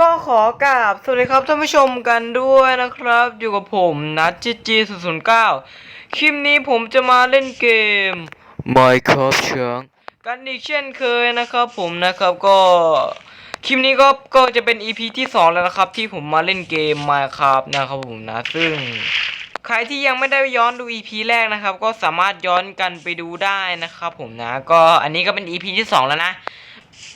ก็ขอกราบสวัสดีครับท่านผู้ชมกันด้วยนะครับ อยู่กับผมนัทจีจีศูนย์เก้าคลิปนี้ผมจะมาเล่นเกม Minecraft เชิงกันอีกเช่นเคยนะครับ ผมนะครับก็คลิปนี้ก็ก็จะเป็น EP ที่ 2 แล้วนะครับ ที่ผมมาเล่นเกม Minecraft นะครับผมนะซึ่งใครที่ยังไม่ได้ย้อนดู EP แรกนะครับ ก็สามารถย้อนกันไปดูได้นะครับ ผมนะก็อันนี้ก็เป็น EP ที่ 2 แล้วนะ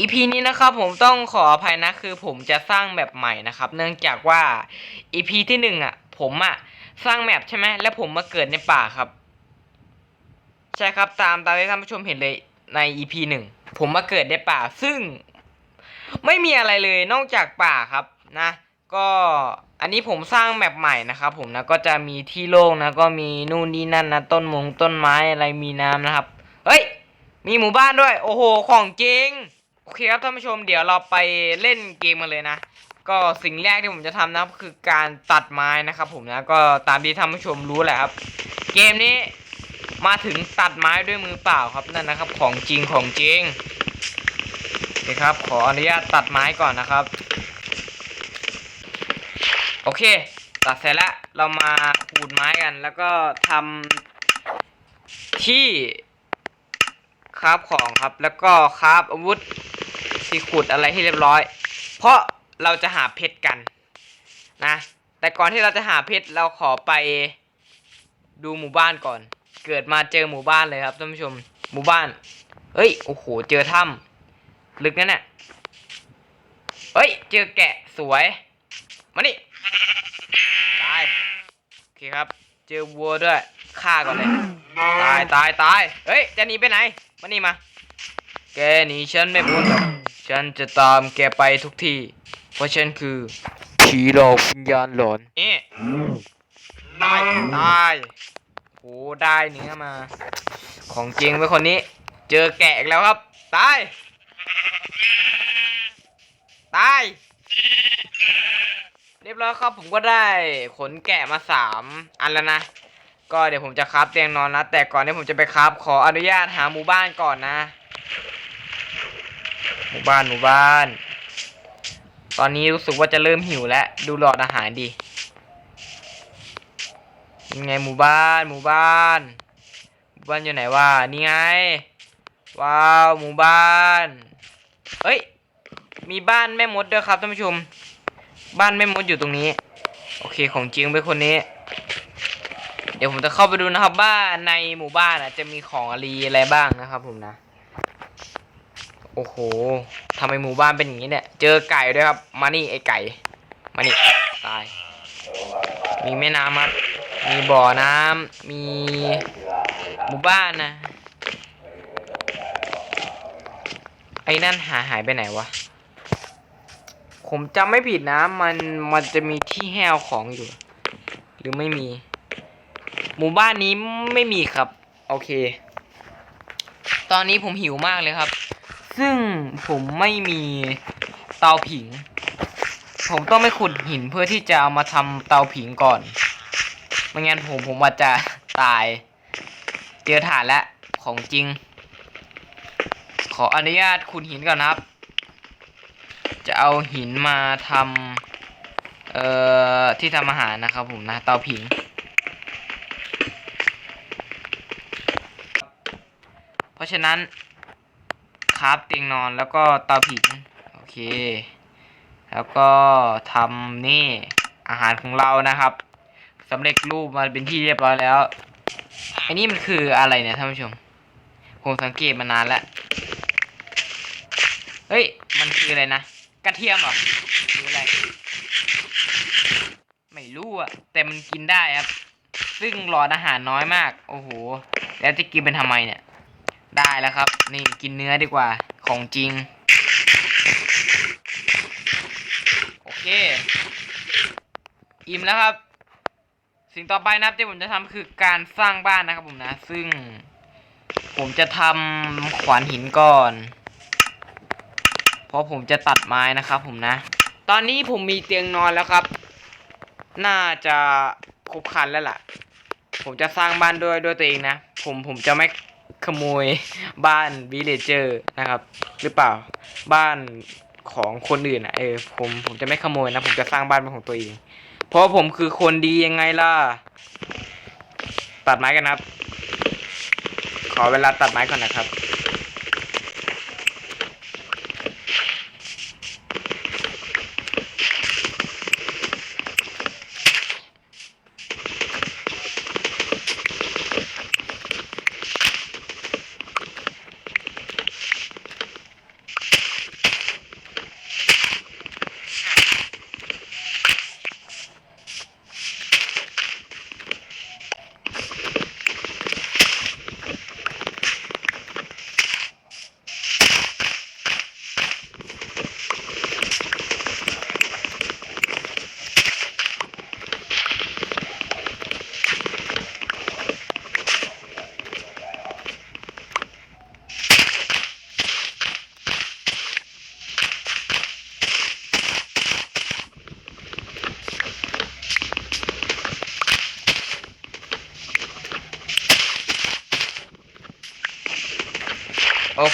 EP นี้นะครับผมต้องขออภัยนะคือผมจะสร้างแบบใหม่นะครับ เนื่องจากว่า EP ที่หนึ่งอะ ผมอะสร้างแมปใช่ไหมแล้วผมมาเกิดในป่าครับ ใช่ครับตามตามที่ท่านผู้ชมเห็นเลยใน EP หนึ่งผมมาเกิดในป่าซึ่ง ไม่มีอะไรเลยนอกจากป่าครับนะ ก็อันนี้ผมสร้างแมปใหม่นะครับผมนะก็จะมีที่โล่งนะก็มีนู่นนี่นั่นนะต้นมงต้นไม้อะไรมีน้ำนะครับ เฮ้ย มีหมู่บ้านด้วย โอ้โหของจริง โอเคครับท่านผู้ชมเดี๋ยวเราไปเล่นเกมกันเลยนะ ก็สิ่งแรกที่ผมจะทำนะครับคือการตัดไม้นะครับผมนะก็ตามที่ท่านผู้ชมรู้แหละครับ เกมนี้มาถึงตัดไม้ด้วยมือเปล่าครับนั่นนะครับ ของจริงของจริงโอเคครับ ขออนุญาตตัดไม้ก่อนนะครับ โอเค ตัดเสร็จแล้วเรามาขูดไม้กัน แล้วก็ทำที่คราฟของครับ แล้วก็คราฟอาวุธ ที่ขุดอะไรที่เรียบร้อย เพราะเราจะหาเพชรกันนะ แต่ก่อนที่เราจะหาเพชรเราขอไปดูหมู่บ้านก่อน เกิดมาเจอหมู่บ้านเลยครับท่านผู้ชม หมู่บ้านเฮ้ย โอ้โห เจอถ้ำลึกนั่นน่ะเฮ้ย เจอแกะสวย มานี่ตาย โอเคครับ เจอวัวด้วย ฆ่าก่อนเลย ตายตายตายเฮ้ย จะหนีไปไหน มานี่มา แกหนีฉันไม่พ้นหรอก ฉันจะตามแกไปทุกที่ เพราะฉันคือผีหลอกวิญญาณหลอนนี่ตายตายโหได้เนื้อมา ของจริงไปคนนี้ เจอแกะอีกแล้วครับ ตาย ตาย เรียบร้อยครับผมก็ได้ขนแกะมาสามอันแล้วนะ ก็เดี๋ยวผมจะคราฟเตียงนอนนะแต่ก่อนที่ผมจะไปคราฟขออนุญาตหาหมู่บ้านก่อนนะ หมู่บ้านหมู่บ้าน ตอนนี้รู้สึกว่าจะเริ่มหิวแล้ว ดูหลอดอาหารดียังไงหมู่บ้านหมู่บ้านหมู่บ้านอยู่ไหนวะนี่ไง ว้าวหมู่บ้านเอ้ย มีบ้านแม่มดด้วยครับท่านผู้ชม บ้านแม่มดอยู่ตรงนี้ โอเคของจริงไปคนนี้ เดี๋ยวผมจะเข้าไปดูนะครับว่านในหมู่บ้านอะจะมีของอะไรอะไรบ้างนะครับผมนะ โอ้โหทำไมหมู่บ้านเป็นอย่างนี้เนี่ย เจอไก่ด้วยครับ มานี่ไอไก่ มานี่ ตาย มีแม่น้ำครับ มีบ่อน้ำ มีหมู่บ้านนะ ไอ้นั่นหาหายไปไหนวะ ผมจำไม่ผิดนะ มัน มันจะมีที่แห้วของอยู่ หรือไม่มี หมู่บ้านนี้ไม่มีครับ โอเค ตอนนี้ผมหิวมากเลยครับ ผมไม่มีเตาผิง ผมต้องไปขุดหินเพื่อที่จะเอามาทำเตาผิงก่อนไม่งั้นผมผมอาจจะตาย เจอถ่านแล้วของจริง ขออนุญาตขุดหินก่อนครับ จะเอาหินมาทำเอ่อที่ทำอาหารนะครับผมนะเตาผิงเพราะฉะนั้น คราฟเตียงนอนแล้วก็เตาผิงโอเค แล้วก็ทำนี่อาหารของเรานะครับสำเร็จรูปมาเป็นที่เรียบร้อยแล้วอันนี้มันคืออะไรเนี่ยท่านผู้ชม ผมสังเกตมานานแล้ว เฮ้ย มันคืออะไรนะ กระเทียมเหรอหรืออะไร ไม่รู้อะแต่มันกินได้ครับ ซึ่งหลอดอาหารน้อยมาก โอ้โห แล้วจะกินเป็นทำไมเนี่ย ได้แล้วครับ นี่กินเนื้อดีกว่าของจริง โอเค อิ่มแล้วครับ สิ่งต่อไปนะครับที่ผมจะทำคือการสร้างบ้านนะครับผมนะ ซึ่ง ผมจะทำขวานหินก่อน เพราะผมจะตัดไม้นะครับผมนะ ตอนนี้ผมมีเตียงนอนแล้วครับ น่าจะครบครันแล้วล่ะ ผมจะสร้างบ้านด้วยด้วยตัวเองนะ ผมผมจะไม่ ขโมยบ้านวิเลเจอร์นะครับ หรือเปล่าบ้านของคนอื่นอะเออผมผมจะไม่ขโมยนะผมจะสร้างบ้านเป็นของตัวเอง เพราะผมคือคนดียังไงล่ะ ตัดไม้กันครับ ขอเวลาตัดไม้ก่อนนะครับ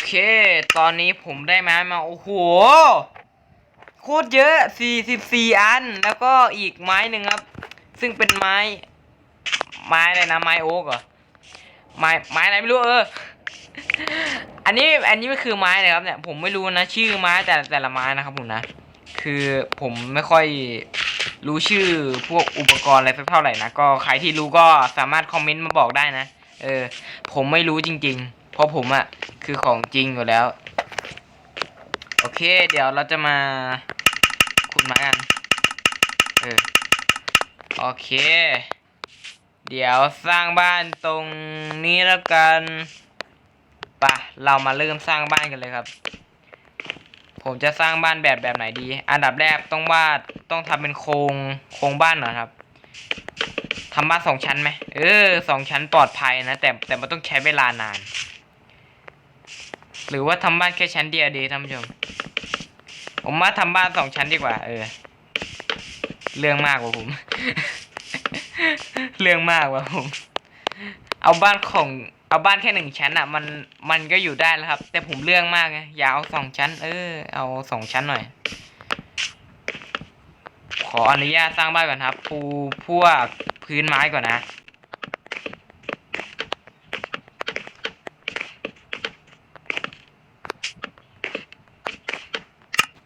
เค ตอนนี้ผมได้ไม้มา โอ้โห โคตรเยอะ 44 อัน แล้วก็อีกไม้หนึ่งครับ ซึ่งเป็นไม้ ไม้อะไรนะ ไม้โอ๊กเหรอ ไม้ ไม้อะไรไม่รู้เออ อันนี้ อันนี้มันคือไม้เลยครับเนี่ย ผมไม่รู้นะ ชื่อไม้แต่แต่ละไม้นะครับผมนะ คือผมไม่ค่อยรู้ชื่อพวกอุปกรณ์อะไรสักเท่าไหร่นะ ก็ใครที่รู้ก็สามารถคอมเมนต์มาบอกได้นะ เออ ผมไม่รู้จริง ๆ เพราะผมอะคือของจริงอยู่แล้ว โอเค เดี๋ยวเราจะมาขุดไม้กันเออโอเค เดี๋ยวสร้างบ้านตรงนี้แล้วกันปะเรามาเริ่มสร้างบ้านกันเลยครับ ผมจะสร้างบ้านแบบแบบไหนดี อันดับแรกต้องวาดต้องทำเป็นโครงโครงบ้านหน่อยครับทำบ้านสองชั้นไหมเออสองชั้นปลอดภัยนะ แต่แต่มันต้องใช้เวลานาน หรือว่าทำบ้านแค่ชั้นเดียวดีท่านผู้ชม ผมว่าทำบ้านสองชั้นดีกว่า เออ เรื่องมากกว่าผม เรื่องมากกว่าผม เอาบ้านของ เอาบ้านแค่หนึ่งชั้นอะ มันมันก็อยู่ได้แล้วครับ แต่ผมเรื่องมากไงอย่าเอาสองชั้น เออ เอาสองชั้นหน่อย ขออนุญาตสร้างบ้านก่อนครับ ปูพวกพื้นไม้ก่อนนะ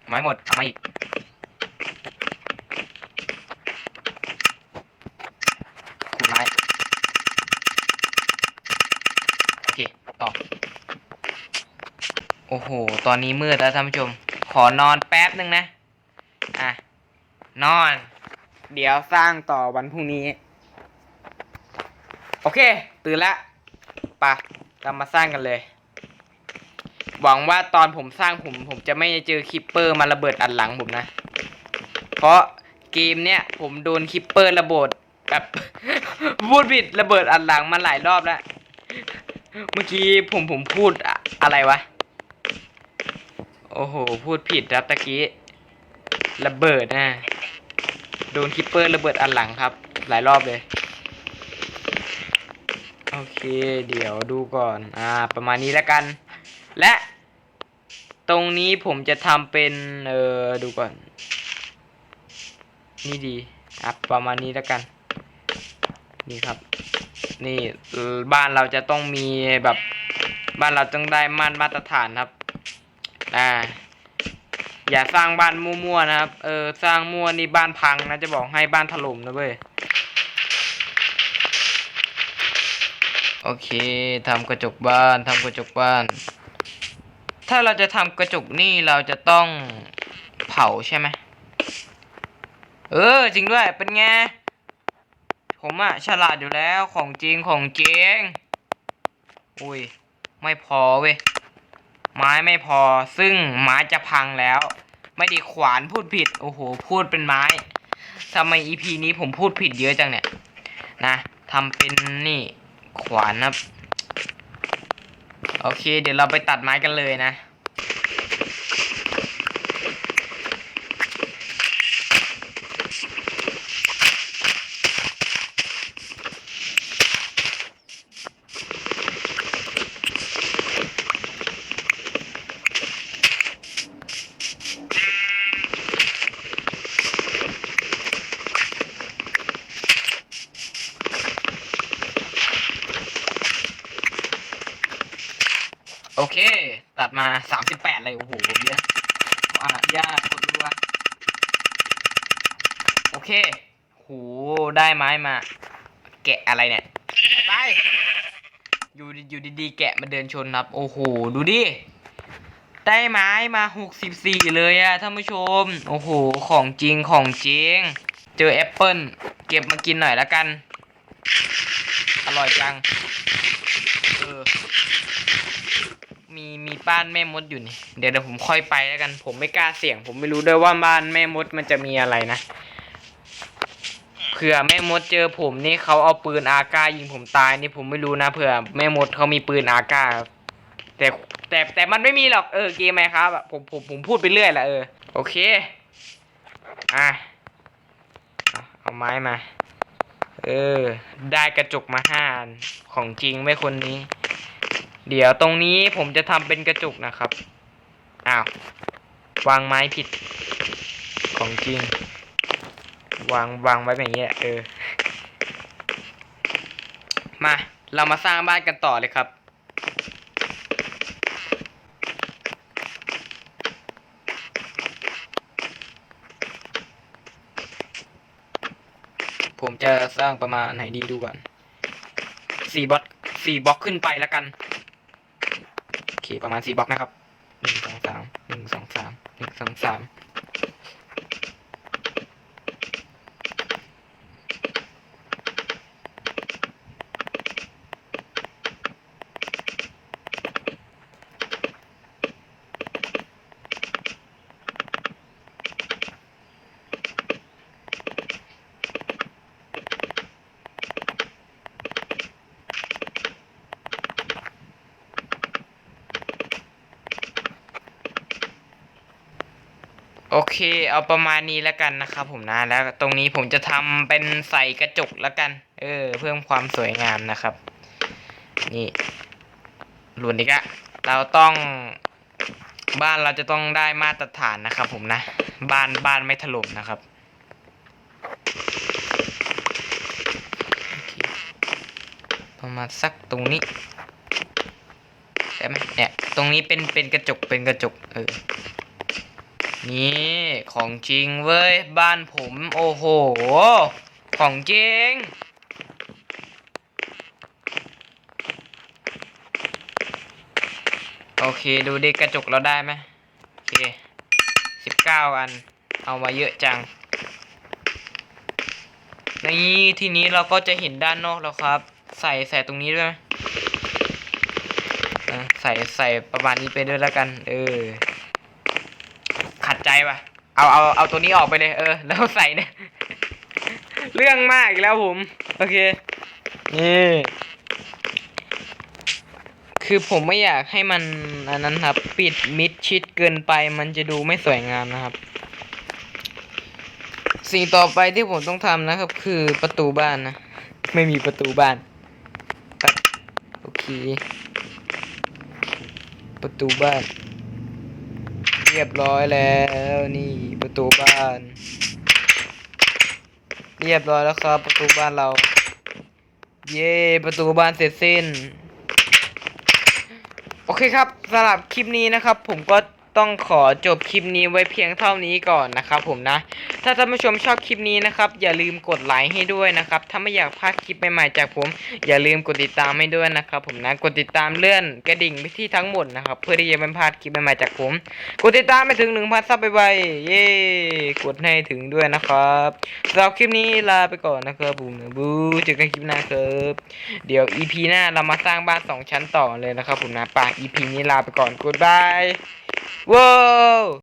ไม้หมดเอามาอีกขูดไม้ โอเค ต่อ โอ้โห ตอนนี้มืดแล้วท่านผู้ชม ขอนอนแป๊บหนึ่งนะ อะ นอน เดี๋ยวสร้างต่อวันพรุ่งนี้ โอเค ตื่นละไปะเรามาสร้างกันเลย หวังว่าตอนผมสร้างผมผมจะไม่เจอคิปเปอร์มาระเบิดอัดหลังผมนะ เพราะเกมเนี้ยผมโดนคิปเปอร์ระเบิดแบบพูดผิดระเบิดอัดหลังมาหลายรอบแล้ว เมื่อกี้ผมผมพูดอะอะไรวะ โอ้โห พูดผิดครับตะกี้ระเบิดนะโดนคิปเปอร์ระเบิดอันหลังครับ หลายรอบเลย โอเค เดี๋ยวดูก่อน อ่า ประมาณนี้แล้วกัน และตรงนี้ผมจะทำเป็น เออดูก่อน นี่ดีอะประมาณนี้แล้วกัน นี่ครับ นี่บ้านเราจะต้องมีแบบบ้านเราต้องได้มาตรมาตรฐานครับ อ่า อย่าสร้างบ้านมั่วๆนะครับ เออ สร้างมั่วนี่บ้านพังนะจะบอกให้บ้านถล่มนะเว้ย โอเคทำกระจกบ้านทำกระจกบ้าน ถ้าเราจะทำกระจกนี่เราจะต้องเผาใช่ไหมเออ จริงด้วยเป็นไง ผมอะฉลาดอยู่แล้วของจริงของจริง อุ้ย ไม่พอเว้ย ไม้ไม่พอซึ่งไม้จะพังแล้ว ไม่ไดีขวานพูดผิด โอ้โห พูดเป็นไม้ทำไม EP นี้ผมพูดผิดเยอะจังเนี่ย นะทำเป็นนี่ขวานนะครับ โอเค เดี๋ยวเราไปตัดไม้กันเลยนะ โอเค ตัดมาสามสิบแปดเลยโอ้โหเยอะอะยากกดดูว่าโอเคโหได้ไม้มา แกะอะไรเนี่ย ไป อยู่ดีอยู่ดีๆ แกะมาเดินชนครับ โอ้โห ดูดิ ได้ไม้มาหกสิบสี่เลยอะท่านผู้ชม โอ้โห ของจริงของจริง เจอแอปเปิลเก็บมากินหน่อยละกัน อร่อยจัง เออ มีมีบ้านแม่มดอยู่นี่เดี๋ยวเดี๋ยวผมค่อยไปแล้วกัน ผมไม่กล้าเสี่ยง ผมไม่รู้ด้วยว่าบ้านแม่มดมันจะมีอะไรนะเผื่อแม่มดเจอผมนี่เขาเอาปืนอาก้ายิงผมตายนี่ผมไม่รู้นะเผื่อแม่มดเขามีปืนอาก้าแต่แต่แต่มันไม่มีหรอกเออเกมไหมครับผมผมผมพูดไปเรื่อยแหละเออโอเคอะเอาไม้มา เออ ได้กระจกมาห้าอันของจริงไม่คนนี้ เดี๋ยวตรงนี้ผมจะทำเป็นกระจุกนะครับอ้าววางไม้ผิดของจริง วางวางไว้แบบนี้แหละเออ มาเรามาสร้างบ้านกันต่อเลยครับ ผมจะสร้างประมาณไหนดีดูก่อนสี่บล็อกสี่บล็อกขึ้นไปแล้วกัน เค ประมาณสี่บล็อกนะครับหนึ่งสองสามหนึ่งสองสามหนึ่งสองสาม โอเค เอาประมาณนี้แล้วกันนะครับผมนะแล้วตรงนี้ผมจะทำเป็นใส่กระจกแล้วกัน เออ เพิ่มความสวยงามนะครับ นี่หลุนอีกอะเราต้องบ้านเราจะต้องได้มาตรฐานนะครับ ผมนะ บ้านบ้านไม่ถล่มนะครับประมาณสักตรงนี้ได้ไหมเนี่ย ตรงนี้เป็นเป็นกระจกเป็นกระจก เออ นี่ของจริงเว้ย บ้านผมโอ้โห ของจริง โอเคดูดิกระจกเราได้ไหมโอเคสิบเก้าอัน เอามาเยอะจัง นี่ทีนี้เราก็จะเห็นด้านนอกแล้วครับ ใส่ใส่ตรงนี้ด้วยไหมใส่ใส่ประมาณนี้ไปด้วยแล้วกัน เออ ว่ะ เอาเอาเอาตัวนี้ออกไปเลยเออ แล้วใส่เนี่ย เรื่องมากอีกแล้วผม โอเค นี่ คือผมไม่อยากให้มันอันนั้นครับ ปิดมิดชิดเกินไป มันจะดูไม่สวยงามนะครับ สิ่งต่อไปที่ผมต้องทำนะครับ คือประตูบ้านนะ ไม่มีประตูบ้านครับโอเค ประตูบ้านเรียบร้อยแล้วนี่ประตูบ้าน เรียบร้อยแล้วครับ ประตูบ้านเรา เย้ประตูบ้านเสร็จสิ้น โอเคครับสำหรับคลิปนี้นะครับ ผมก็ ต้องขอจบคลิปนี้ไว้เพียงเท่านี้ก่อนนะครับผมนะ ถ้าท่านผู้ชมชอบคลิปนี้นะครับ อย่าลืมกดไลค์ให้ด้วยนะครับ ถ้าไม่อยากพลาดคลิปใหม่ๆจากผม อย่าลืมกดติดตามให้ด้วยนะครับผมนะ กดติดตามเลื่อนกระดิ่งไปที่ทั้งหมดนะครับ เพื่อที่จะไม่พลาดคลิปใหม่ๆจากผม กดติดตามไปถึงหนึ่งพันซับไปๆเย้กดให้ถึงด้วยนะครับสำหรับคลิปนี้ลาไปก่อนนะครับผมบูเจอกันคลิปหน้าครับ เดี๋ยว EP หน้าเรามาสร้างบ้านสองชั้นต่อเลยนะครับผมนะป่ะ EP นี้ลาไปก่อนกดบายว้าว